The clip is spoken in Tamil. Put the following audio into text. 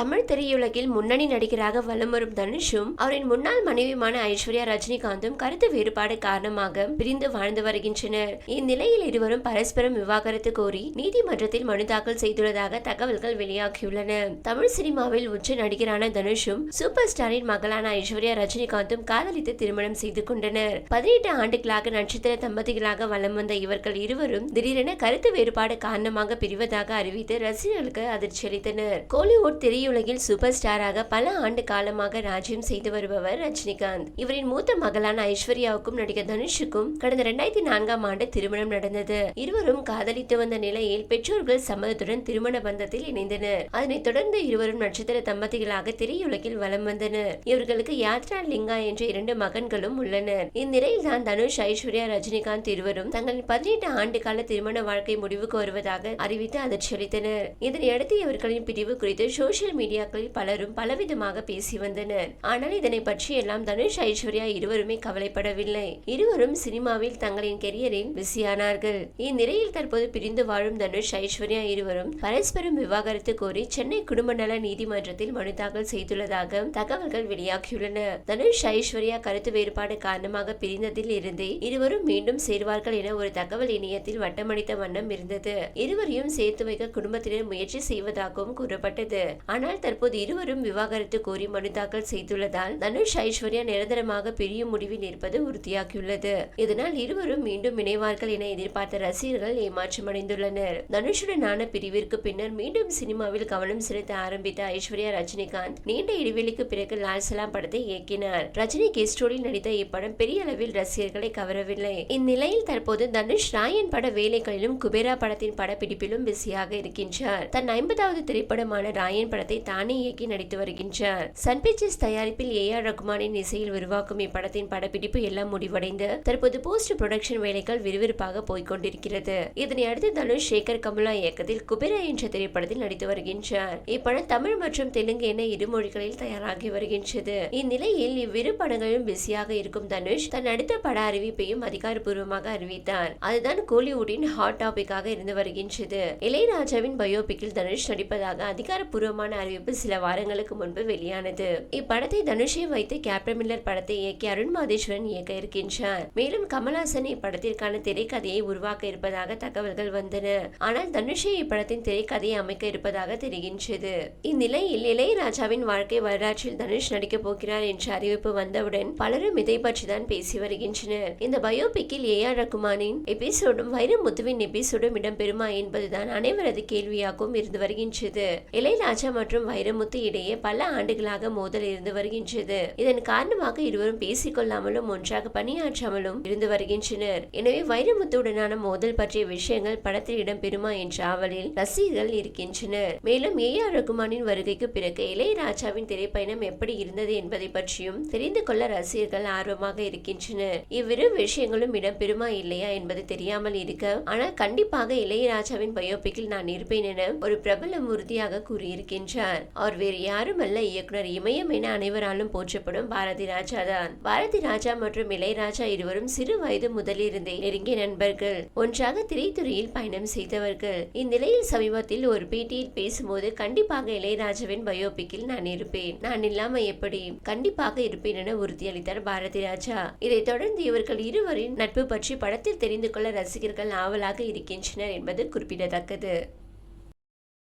தமிழ் திரையுலகில் முன்னணி நடிகராக வலம் வரும் தனுஷும் அவரின் முன்னாள் மனைவிமான ஐஸ்வர்யா ரஜினிகாந்தும் கருத்து வேறுபாடு காரணமாக பிரிந்து வாழ்ந்து வருகின்றனர். இந்நிலையில் இருவரும் பரஸ்பரம் விவாகரத்து கோரி நீதிமன்றத்தில் மனு தாக்கல் செய்துள்ளதாக தகவல்கள் வெளியாகியுள்ளன. தமிழ் சினிமாவில் உச்ச நடிகரான தனுஷும் சூப்பர் ஸ்டாரின் மகளான ஐஸ்வர்யா ரஜினிகாந்தும் காதலித்து திருமணம் செய்து கொண்டனர். பதினெட்டு ஆண்டுகளாக நட்சத்திர தம்பதிகளாக வலம் வந்த இவர்கள் இருவரும் திடீரென கருத்து வேறுபாடு காரணமாக பிரிவதாக அறிவித்து ரசிகர்களுக்கு அதிர்ச்சி அளித்தனர் கோலிவுட் திரையுலகில் சூப்பர் ஸ்டாராக பல ஆண்டு காலமாக ராஜ்யம் செய்து வருபவர் ரஜினிகாந்த். இவரின் மூத்த மகளான ஐஸ்வர்யாவுக்கும் நடிகர் தனுஷுக்கும் கடந்த இரண்டாயிரத்தி நான்காம் ஆண்டு திருமணம் நடந்தது. இருவரும் காதலித்து வந்த நிலையில் பெற்றோர்கள் சம்மதத்துடன் திருமண பந்தத்தில் இணைந்தனர். அதனைத் தொடர்ந்து இருவரும் நட்சத்திர தம்பதிகளாக திரையுலகில் வலம் வந்தனர். இவர்களுக்கு யாத்ரா லிங்கா என்ற இரண்டு மகன்களும் உள்ளனர். இந்நிலையில் தான் தனுஷ் ஐஸ்வர்யா ரஜினிகாந்த் இருவரும் தங்களின் பதினெட்டு ஆண்டு கால திருமண வாழ்க்கை முடிவுக்கு வருவதாக அறிவித்து அதிர்ச்சி அளித்தனர் இதனையடுத்து இவர்களின் பிரிவு குறித்து சோசியல் சோசியல் மீடியாக்களில் பலரும் பலவிதமாக பேசி வந்தனர். ஆனால் இதனை பற்றி எல்லாம் தனுஷ் ஐஸ்வர்யா இருவருமே கவலைப்படவில்லை. இருவரும் சினிமாவில் தங்களின் கெரியரில் பிஸியானார்கள். இந்நிலையில் தற்போது பிரிந்து வாழும் தனுஷ் ஐஸ்வர்யா இருவரும் பரஸ்பரம் விவாகரத்து கோரி சென்னை குடும்ப நல நீதிமன்றத்தில் மனு தாக்கல் செய்துள்ளதாக தகவல்கள் வெளியாகியுள்ளன. தனுஷ் ஐஸ்வர்யா கருத்து வேறுபாடு காரணமாக பிரிந்ததில் இருந்தே இருவரும் மீண்டும் சேர்வார்கள் என ஒரு தகவல் இணையத்தில் வட்டமடித்த வண்ணம் இருந்தது. இருவரையும் சேர்த்து வைக்க குடும்பத்தினர் முயற்சி செய்வதாகவும் கூறப்பட்டது. ஆனால் தற்போது இருவரும் விவாகரத்து கோரி மனு தாக்கல் செய்துள்ளதால் தனுஷ் ஐஸ்வர்யா நிரந்தரமாக பிரியும் முடிவில் இருப்பது உறுதியாகியுள்ளது. இதனால் இருவரும் மீண்டும் இணைவார்கள் என எதிர்பார்த்த ரசிகர்கள் ஏமாற்றமடைந்துள்ளனர். தனுஷுடனான பிரிவிற்கு பின்னர் மீண்டும் சினிமாவில் கவனம் செலுத்த ஆரம்பித்த ஐஸ்வர்யா ரஜினிகாந்த் நீண்ட இடைவெளிக்கு பிறகு லால் சலாம் படத்தை இயக்கினார். ரஜினி கெஸ்டோடில் நடித்த இப்படம் பெரிய அளவில் ரசிகர்களை கவரவில்லை. இந்நிலையில் தற்போது தனுஷ் ராயன் பட வேலைகளிலும் குபேரா படத்தின் படப்பிடிப்பிலும் பிஸியாக இருக்கின்றார். தன் ஐம்பதாவது திரைப்படமான ராயன் படத்தை தானே இயக்கி நடித்து வருகின்றார். சன் பிக்சர்ஸ் தயாரிப்பில் ஏ ஆர் ரகுமானின் இசையில் உருவாக்கும் இப்படத்தின் படப்பிடிப்பு எல்லாம் முடிவடைந்து தற்போது போஸ்ட் ப்ரொடக்ஷன் வேலைகள் விறுவிறுப்பாக போய்கொண்டிருக்கிறது இதனை அடுத்து தனுஷ் சேகர் கமலா இயக்கத்தில் குபேரா என்ற திரைப்படத்தில் நடித்து வருகின்றார். இப்படம் தமிழ் மற்றும் தெலுங்கு என இரு மொழிகளில் தயாராகி வருகின்றது. இந்நிலையில் இவ்விரு படங்களும் பிஸியாக இருக்கும் தனுஷ் தன் அடுத்த பட அறிவிப்பையும் அதிகாரப்பூர்வமாக அறிவித்தார். அதுதான் கோலிவுட்டின் ஹாட் டாபிக்காக இருந்து வருகின்றது. இளையராஜாவின் பயோபிக்கில் தனுஷ் நடிப்பதாக அதிகாரப்பூர்வமான அறிவிப்பு சில வாரங்களுக்கு முன்பு வெளியானது. இப்படத்தை தனுஷை வைத்து கேப்டன் மில்லர் படத்தை இயக்கி அருண் மாதேஸ்வரன் இயக்க இருக்கின்றார். மேலும் கமல்ஹாசன் இப்படத்திற்கான திரைக்கதையை உருவாக்க இருப்பதாக தகவல்கள் வந்தன. ஆனால் தனுஷை இப்படத்தின் திரைக்கதையை அமைக்க இருப்பதாக தெரிகின்றது. இந்நிலையில் இளையராஜாவின் வாழ்க்கை வரலாற்றில் தனுஷ் நடிக்கப் போகிறார் என்ற அறிவிப்பு வந்தவுடன் பலரும் இதை பற்றி தான் பேசி வருகின்றனர். இந்த பயோபிக்கில் ஏ ஆர் ரகுமானின் எபிசோடும் வைரமுத்துவின் எபிசோடும் இடம்பெறுமா என்பதுதான் அனைவரது கேள்வியாகவும் இருந்து வருகின்றது. இளையராஜா மற்றும் வைரமுத்து இடையே பல ஆண்டுகளாக மோதல் இருந்து வருகின்றது. இதன் காரணமாக இருவரும் பேசிக்கொள்ளாமலும் ஒன்றாக பணியாற்றாமலும் இருந்து வருகின்றனர். எனவே வைரமுத்துடனான மோதல் பற்றிய விஷயங்கள் படத்தில் இடம்பெறுமா என்ற ஆவலில் ரசிகர்கள் இருக்கின்றனர். மேலும் ஏ ஆர் ரகுமானின் வருகைக்கு பிறகு இளையராஜாவின் திரைப்பயணம் எப்படி இருந்தது என்பதை பற்றியும் தெரிந்து கொள்ள ரசிகர்கள் ஆர்வமாக இருக்கின்றனர். இவ்விரு விஷயங்களும் இடம்பெறுமா இல்லையா என்பது தெரியாமல் இருக்க ஆனால் கண்டிப்பாக இளையராஜாவின் பயோபிக்கில் நான் இருப்பேன் என ஒரு பிரபலம் உறுதியாக கூறியிருக்கின்றார் அவர் வேறு யாரும் அல்ல இயக்குனர் இமயம் என அனைவராலும் போற்றப்படும் பாரதி ராஜா தான் பாரதி ராஜா மற்றும் இளையராஜா இருவரும் சிறு வயது முதலிருந்தே நெருங்கிய நண்பர்கள். ஒன்றாக திரைத்துறையில் பயணம் செய்தவர்கள். இந்நிலையில் சமீபத்தில் ஒரு பேட்டியில் பேசும்போது கண்டிப்பாக இளையராஜாவின் பயோபிக்கில் நான் இருப்பேன். நான் இல்லாம எப்படி? கண்டிப்பாக இருப்பேன் என உறுதியளித்தார் பாரதி ராஜா. இதைத் தொடர்ந்து இவர்கள் இருவரின் நட்பு பற்றி படத்தில் தெரிந்து கொள்ள ரசிகர்கள் ஆவலாக இருக்கின்றனர் என்பது குறிப்பிடத்தக்கது.